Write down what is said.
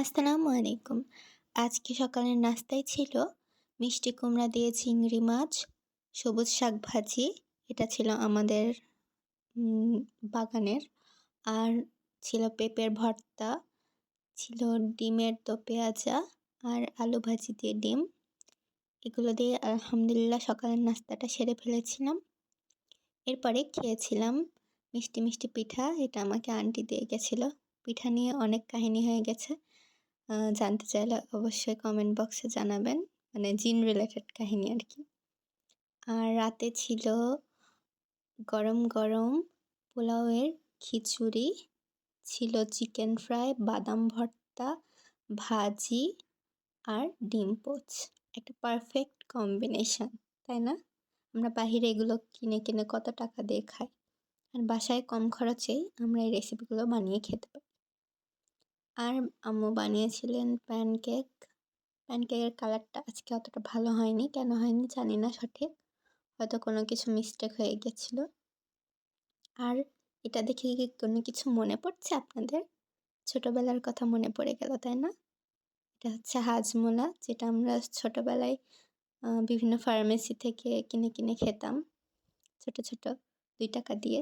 আসসালামু আলাইকুম। আজকে সকালের নাস্তায় ছিল মিষ্টি কুমড়া দিয়ে চিংড়ি মাছ, সবুজ শাক ভাজি, এটা ছিল আমাদের বাগানের। আর ছিল পেঁপের ভর্তা, ছিল ডিমের তো পেঁয়াজা আর আলু ভাজি দিয়ে ডিম। এগুলো দিয়ে আলহামদুলিল্লাহ সকালের নাস্তাটা সেরে ফেলেছিলাম। এরপরে খেয়েছিলাম মিষ্টি মিষ্টি পিঠা, এটা আমাকে আন্টি দিয়ে গেছিল। পিঠা নিয়ে অনেক কাহিনী হয়ে গেছে। জানতে চাইলে অবশ্যই কমেন্ট বক্সে জানাবেন মানে জিন রিলেটেড কাহিনী আর কি। আর রাতে ছিল গরম গরম পোলাওয়ের খিচুড়ি, ছিল চিকেন ফ্রাই বাদাম ভর্তা, ভাজি আর ডিম পোচ। একটা পারফেক্ট কম্বিনেশন তাই না? আমরা বাহিরে এগুলো কিনে কিনে কত টাকা দিয়ে খাই। আর বাসায় কম খরচেই আমরা এই রেসিপিগুলো বানিয়ে খেতে পারি। আর আম্মু বানিয়েছিলেন প্যানকেক প্যানকেকের কালারটা আজকে অতটা ভালো হয়নি। কেন হয়নি জানি না সঠিক। হয়তো কোনো কিছু মিস্টেক হয়ে গেছিল। আর এটা দেখে কি কোনো কিছু মনে পড়ছে আপনাদের? ছোটোবেলার কথা মনে পড়ে গেল, তাই না? এটা হচ্ছে হাজমোলা, যেটা আমরা ছোটোবেলায় বিভিন্ন ফার্মেসি থেকে কিনে কিনে খেতাম। ছোট ছোট, দুই টাকা দিয়ে।